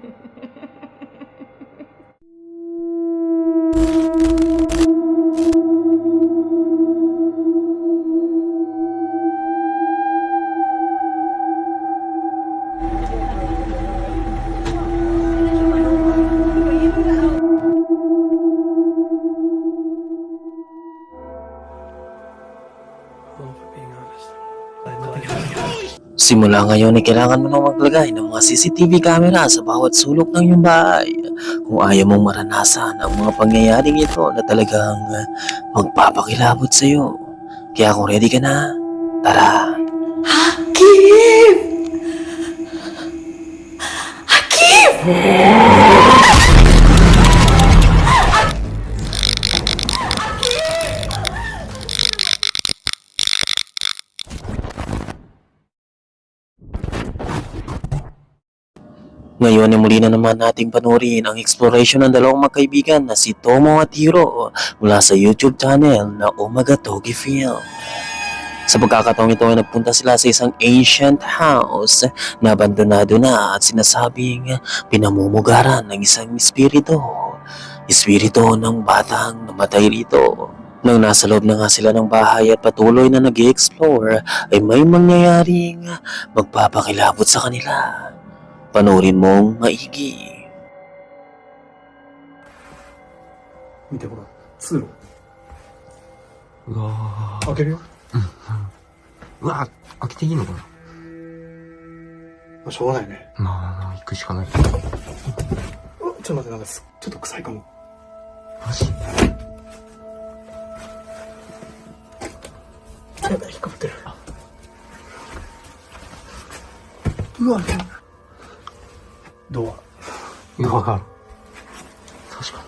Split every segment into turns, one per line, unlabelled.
Yeah. Simula ngayon ay kailangan mo nang maglagay ng mga CCTV camera sa bawat sulok ng iyong bahay. Kung ayaw mong maranasan ang mga pangyayaring ito na talagang magpapakilabot sa iyo. Kaya kung ready ka na, tara!
Hakim! Hakim!
Ngayon ay muli na naman nating panurin ang exploration ng dalawang magkaibigan na si Tomo at Hiro mula sa YouTube channel na Umaga Togi Film. Sa pagkakataong ito ay nagpunta sila sa isang ancient house na abandonado na at sinasabing pinamumugaran ng isang espiritu. Espiritu ng batang namatay rito. Nang nasa loob na nga sila ng bahay at patuloy na nag explore ay may mangyayaring magpapakilabot sa kanila. Panurin mong maigi.
見てほら通路。
うわ
開けるよ。
ーうわ開けていいのかな？
まあしょうがないね。
まあ、行くしかない。
ちょっと待ってなんかすちょっと臭いかも。
マジ？
やだ引っかかってる。うわドア。る。
確か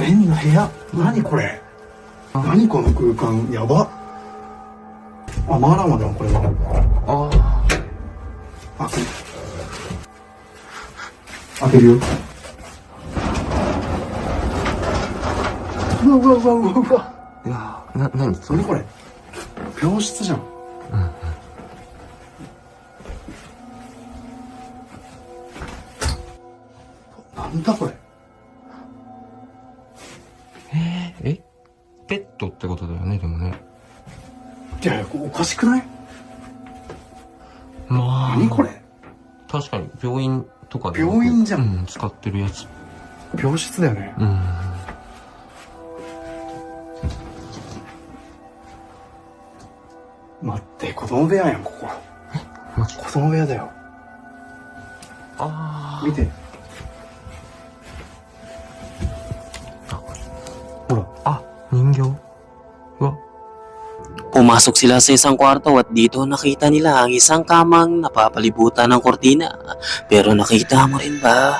変な部屋。何これ。何この空間。やば。あマーラーマだこれは。
に。あ。
開く開けるよ。うわうわうわうわうわ。
あ。いやーな、なにそれ？
何これ。病室じゃん。かしくない？
まあ。
何これ？
確かに、病院とかで。
病院じゃん
うん、使ってるやつ。
病室だよね
うん。
待って子供部屋やんここ子供部屋だよ
あ
見て
Pumasok sila sa isang kwarto at dito nakita nila ang isang kamang napapalibutan ng kortina. Pero nakita mo rin ba?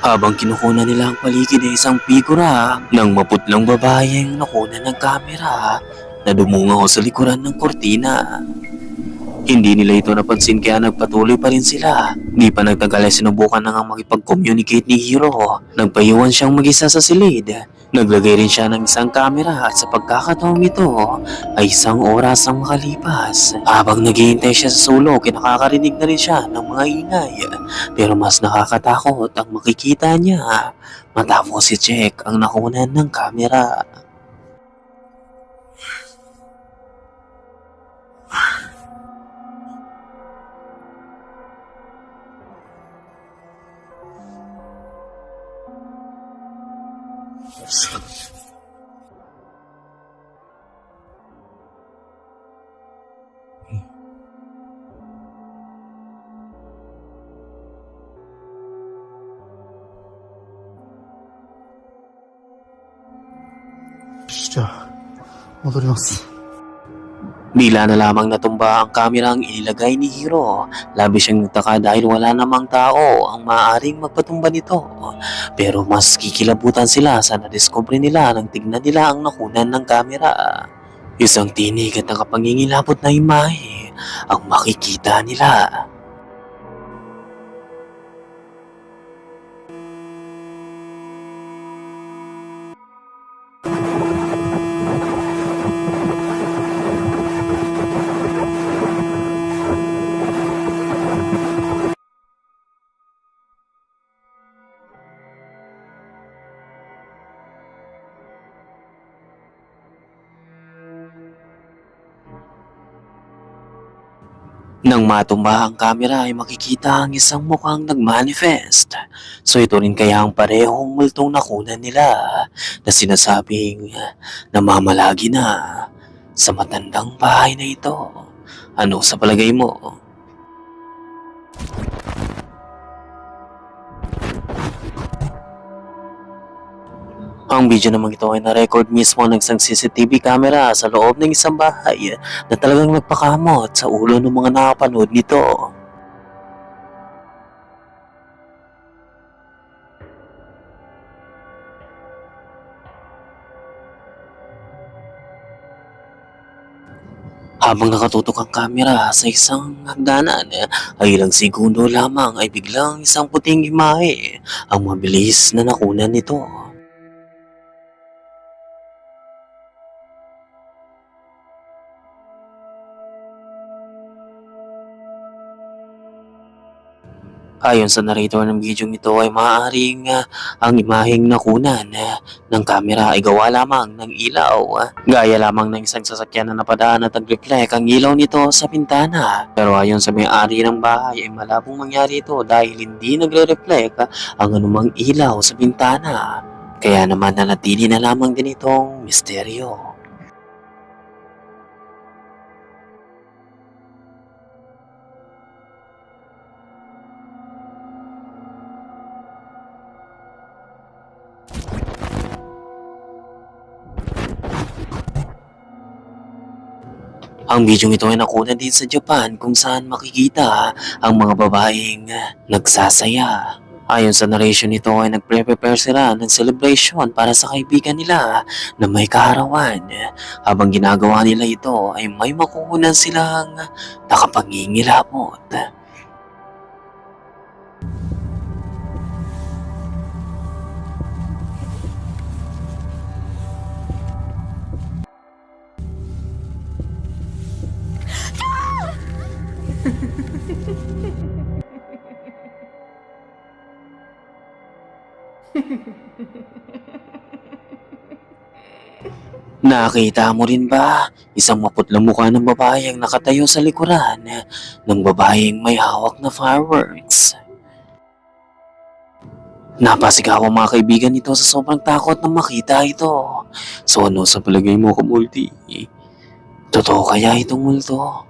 Habang kinukunan nila ang paligid ng isang figura ng maputlang babae ang nakunan ng kamera na dumungaw sa likuran ng kortina. Hindi nila ito napansin kaya nagpatuloy pa rin sila. Di pa nagtagal ay sinubukan na nga makipag-communicate ni Hiro. Nagpayuan siyang mag-isa sa silid. Naglagay rin siya ng isang kamera at sa pagkakataong ito ay isang oras ang makalipas. Habang naghihintay siya sa sulok, nakakarinig na rin siya ng mga ingay. Pero mas nakakatakot ang makikita niya matapos si Check ang nakunan ng kamera.
じゃあ戻ります
Bila na lamang natumba ang kamera ang inilagay ni Hiro. Labis siyang nagtaka dahil wala namang tao ang maaaring magpatumba nito. Pero mas kikilabutan sila sa nadiscover nila nang tignan nila ang nakunan ng kamera. Isang tinig at nakapangingilabot na imahe ang makikita nila. Nang matumba ang kamera ay makikita ang isang mukhang nagmanifest. So ito rin kaya ang parehong multong nakunan nila na sinasabing namamalagi na sa matandang bahay na ito. Ano sa palagay mo? Ang video naman ito ay na-record mismo ng isang CCTV camera sa loob ng isang bahay na talagang nagpakamot sa ulo ng mga nakapanood nito. Habang nakatutok ang kamera sa isang hagdanan, ay ilang segundo lamang ay biglang isang puting imahe ang mabilis na nakunan nito. Ayon sa narrator ng video ito ay maaaring ah, ang imaheng nakunan ah, ng kamera ay gawa lamang ng ilaw. ah. Gaya lamang ng isang sasakyan na napadaan at nag-reflect ang ilaw nito sa pintana. Pero ayon sa may-ari ng bahay ay malabong mangyari ito dahil hindi nagre-reflect ah, ang anumang ilaw sa pintana. Kaya naman nanatili na lamang din itong misteryo. Ang bidyong ito ay nakunan din sa Japan kung saan makikita ang mga babaeng nagsasaya. Ayon sa narration nito ay nagpre-prepare sila ng celebration para sa kaibigan nila na may kaharawan. Habang ginagawa nila ito ay may makukunan silang nakapangingilabot. Nakita mo rin ba isang maputlang mukha ng babae ang nakatayo sa likuran ng babaeng may hawak na fireworks? Napasigaw ang mga kaibigan nito sa sobrang takot na makita ito. So ano sa palagay mo, Kamulti? Totoo kaya itong multo?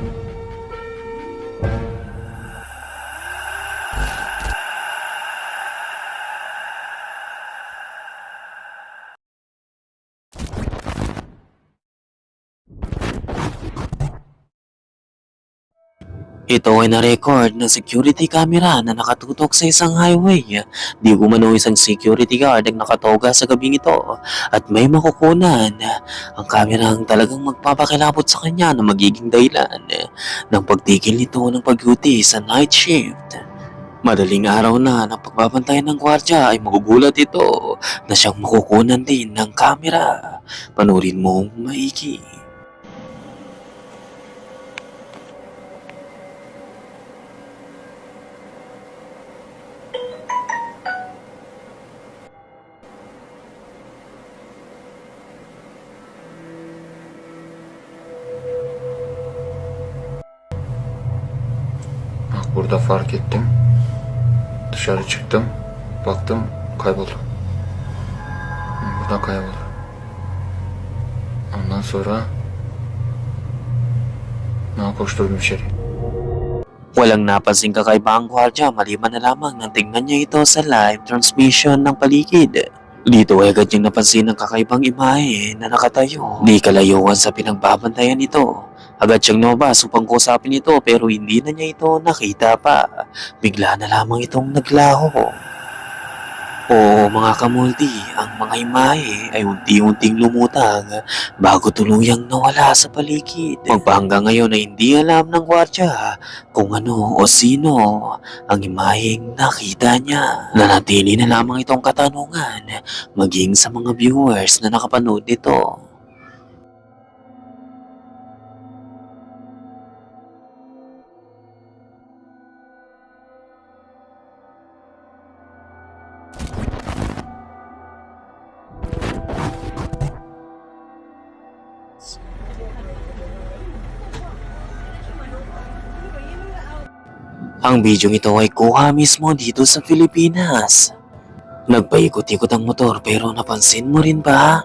Ito ay na-record ng security camera na nakatutok sa isang highway. Di umano isang security guard ang nakatoga sa gabing ito at may makukunan ang camera ang talagang magpapakilabot sa kanya na magiging dahilan ng pagtigil nito ng pag-duty sa night shift. Madaling araw na ng pagbabantayan ng gwardya ay magugulat ito na siyang makukunan din ng camera. Panurin mong maigi.
Fark ettim. Dışarı çıktım. Baktım kayboldu. Hı, Buradan kayboldu. Ondan sonra na koşturdum içeri.
Walang napansing kakaiba ang gwardya maliban na lamang nang tingnan niya ito sa live transmission ng paligid. Dito ay agad niyang napansin ang kakaibang imahe na nakatayo. Di kalayuan sa pinagbabantayan nito. Agad siyang lumabas upang kusapin ito pero hindi na niya ito nakita pa. Bigla na lamang itong naglaho. Oo mga kamulti, ang mga imahe ay unti-unting lumutang bago tuluyang nawala sa paligid. Magpahanggang ngayon ay hindi alam ng gwardya kung ano o sino ang imaheng nakita niya. Nanatili na lamang itong katanungan maging sa mga viewers na nakapanood nito. Ang bidyong ito ay kuha mismo dito sa Pilipinas. Nagpaikot-ikot ang motor pero napansin mo rin ba?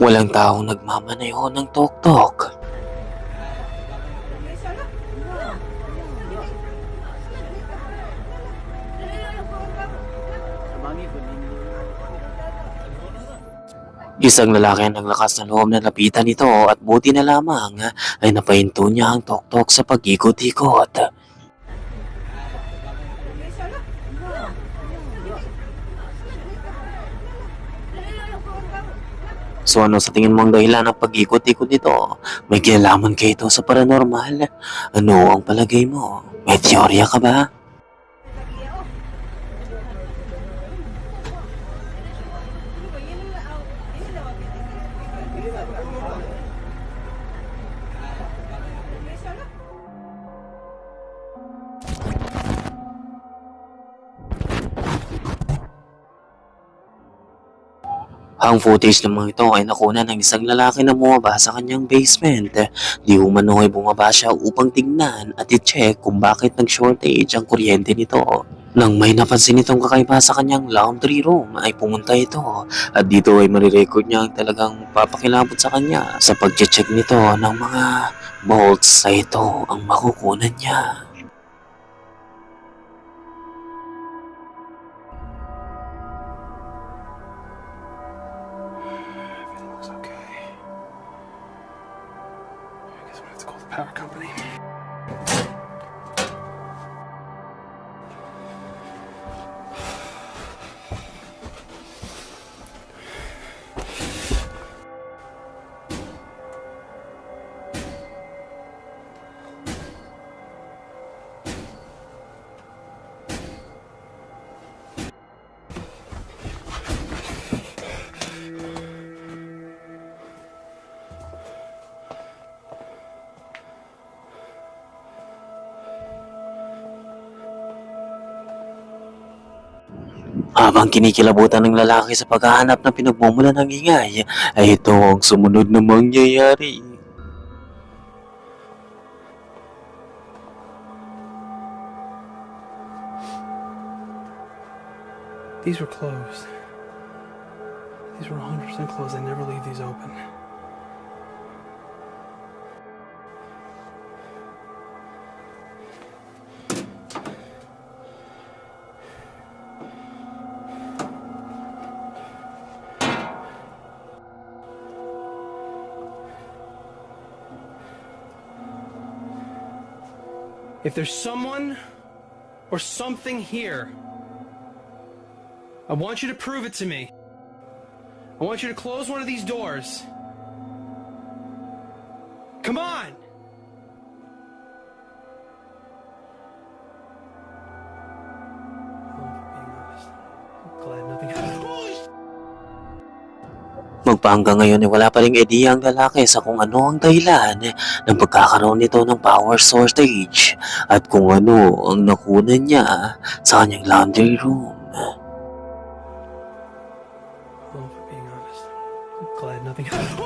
Walang taong nagmamaneho ng tok-tok. Isang lalaki ang naglakas ng loob na lapitan nito at buti na lamang ay napahinto niya ang tok-tok sa pag-ikot-ikot. So ano sa tingin mo ang dahilan ng pag-ikot-ikot nito? May kinalaman kayo ito sa paranormal? Ano ang palagay mo? May teorya ka ba? Ang footage mga ito ay nakuna ng isang lalaki na bumaba sa kanyang basement. Di umano ay bumaba siya upang tignan at i-check kung bakit nag-shortage ang kuryente nito. Nang may napansin itong kakaiba sa kanyang laundry room ay pumunta ito at dito ay marirecord niya ang talagang papakilabot sa kanya sa pag-check nito ng mga bolts na ito ang makukunan niya.
Okay. I guess we have to power company.
Habang kinikilabutan ng lalaki sa paghahanap ng pinagmumulan ng ingay, ay ito ang sumunod na mangyayari.
These were closed. These were 100% closed. They never leave these open.
If there's someone or something here, I want you to prove it to me. I want you to close one of these doors. Come on!
Magpahanggang ngayon ay wala pa ring ideya ang lalaki sa kung ano ang dahilan ng pagkakaroon nito ng power shortage at kung ano ang nakunan niya sa kanyang laundry room.
Oh, being honest, I'm glad nothing happened.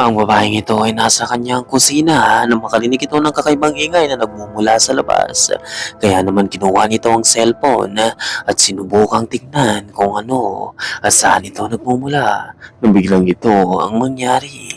Ang babaeng ito ay nasa kanyang kusina nang makarinig ito ng kakaibang ingay na nagmumula sa labas. Kaya naman kinuha nito ang cellphone at sinubukang tignan kung ano at saan ito nagmumula. Nang biglang ito ang mangyari.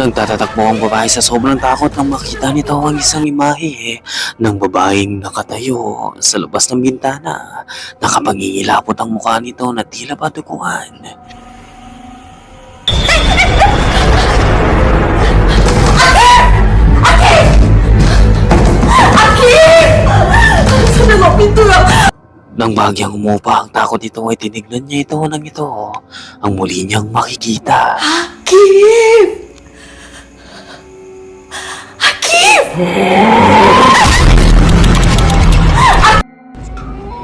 Nagtatatakbo ang babae sa sobrang takot nang makita nito ang isang imahe ng babaeng nakatayo sa labas ng bintana. Nakapangingilapot ang mukha nito na tila
lang!
Nang bagyang umupa ang takot nito ay tinignan niya ito nang ito ang muli niyang makikita.
Hakim!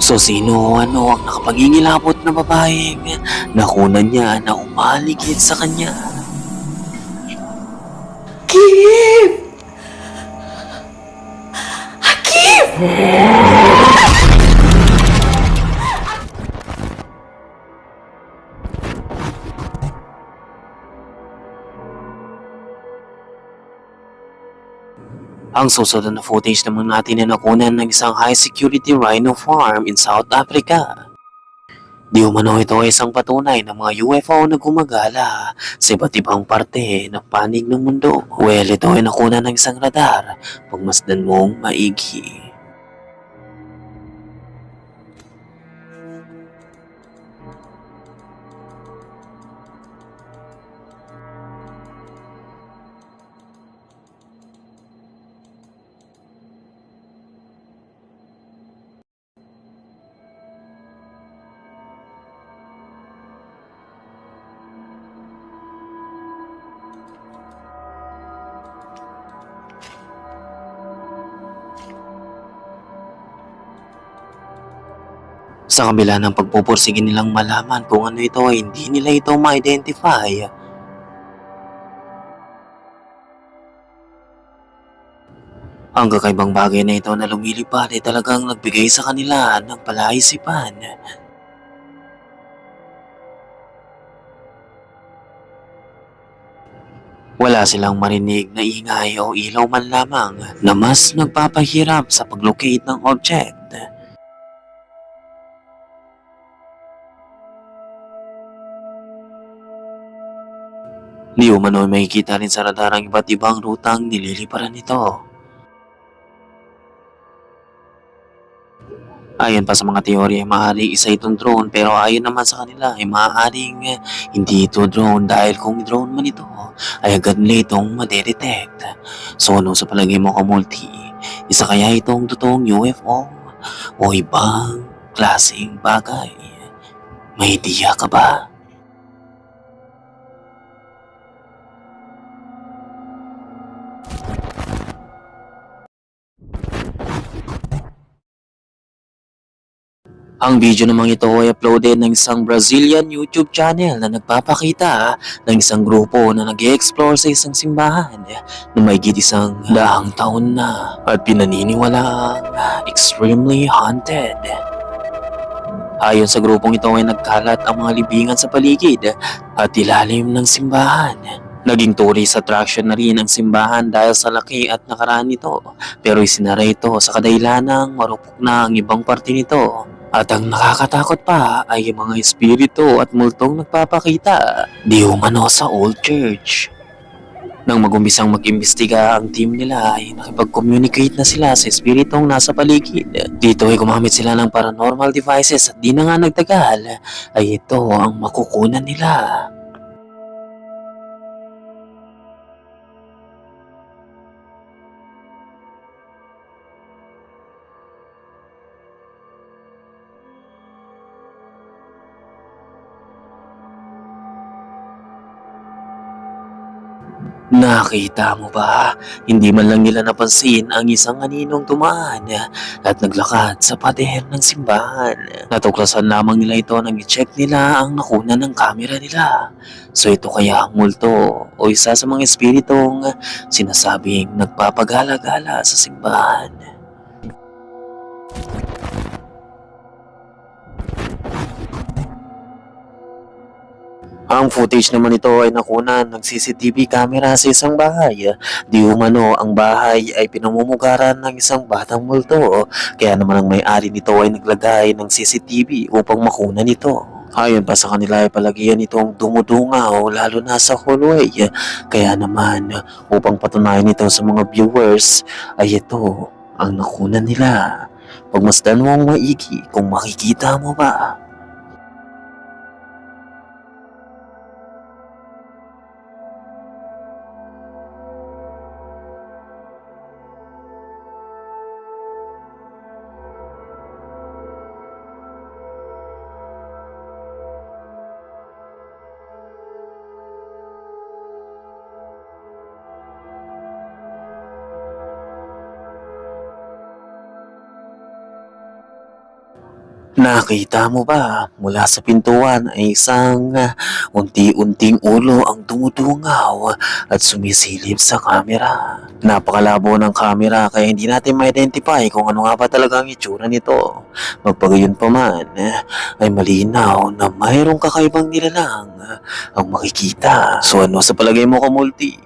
So sino ano ang nakapangingilapot na babaeng nakunan niya na umaligid sa kanya.
Hakim! Hakim!
Ang susunod na footage naman natin na nakunan ng isang high security rhino farm in South Africa. Di umano ito ay isang patunay ng mga UFO na gumagala sa iba't ibang parte ng panig ng mundo. Well, ito ay nakunan ng isang radar pagmasdan mong maigi. Sa kabila ng pagpupursige nilang malaman kung ano ito ay hindi nila ito ma-identify. Ang kakaibang bagay na ito na lumilipad ay talagang nagbigay sa kanila ng palaisipan. Wala silang marinig na ingay o ilaw man lamang na mas nagpapahirap sa paglocate ng object. Di umano ay makikita rin sa radar ang iba't ibang rutang nililiparan nito. Ayon pa sa mga teorya ay maaaring isa itong drone pero ayon naman sa kanila ay maaaring eh, hindi ito drone dahil kung drone man ito ay agad nila itong madedetect. So ano sa palagay mo kamulti? Isa kaya itong totoong UFO o ibang klaseng bagay? May idea ka ba? Ang video namang ito ay uploaded ng isang Brazilian YouTube channel na nagpapakita ng isang grupo na nag explore sa isang simbahan na may isang daang taon na at pinaniniwalaang extremely haunted. Ayon sa grupong ito ay nagkalat ang mga libingan sa paligid at ilalim ng simbahan. Naging tourist attraction na rin ang simbahan dahil sa laki at nakaraan nito pero isinara ito sa kadahilanang marupok na ang ibang parte nito. At ang nakakatakot pa ay yung mga espiritu at multong nagpapakita di umano sa old church. Nang magumpisang mag-imbestiga ang team nila ay nakipag-communicate na sila sa espiritong nasa paligid. Dito ay gumamit sila ng paranormal devices at di na nga nagtagal ay ito ang makukunan nila. Nakita mo ba? Hindi man lang nila napansin ang isang aninong tumaan at naglakad sa pader ng simbahan. Natuklasan lamang nila ito nang i-check nila ang nakuna ng camera nila. So ito kaya ang multo o isa sa mga espiritong sinasabing nagpapagala-gala sa simbahan. Ang footage naman ito ay nakunan ng CCTV camera sa isang bahay. Di umano ang bahay ay pinamumugaran ng isang batang multo. Kaya naman ang may-ari nito ay naglagay ng CCTV upang makunan ito. Ayon pa sa kanila ay palagian itong dumudungaw lalo na sa hallway. Kaya naman upang patunayan ito sa mga viewers ay ito ang nakunan nila. Pagmasdan mo ang maigi kung makikita mo ba. Nakita mo ba mula sa pintuan ay isang ah, unti-unting ulo ang dumudungaw at sumisilip sa kamera. Napakalabo ng kamera kaya hindi natin ma-identify kung ano nga ba talaga ang itsura nito. Magpagayon pa man eh, ay malinaw na mayroong kakaibang nilalang ang makikita. So ano sa palagay mo kamulti?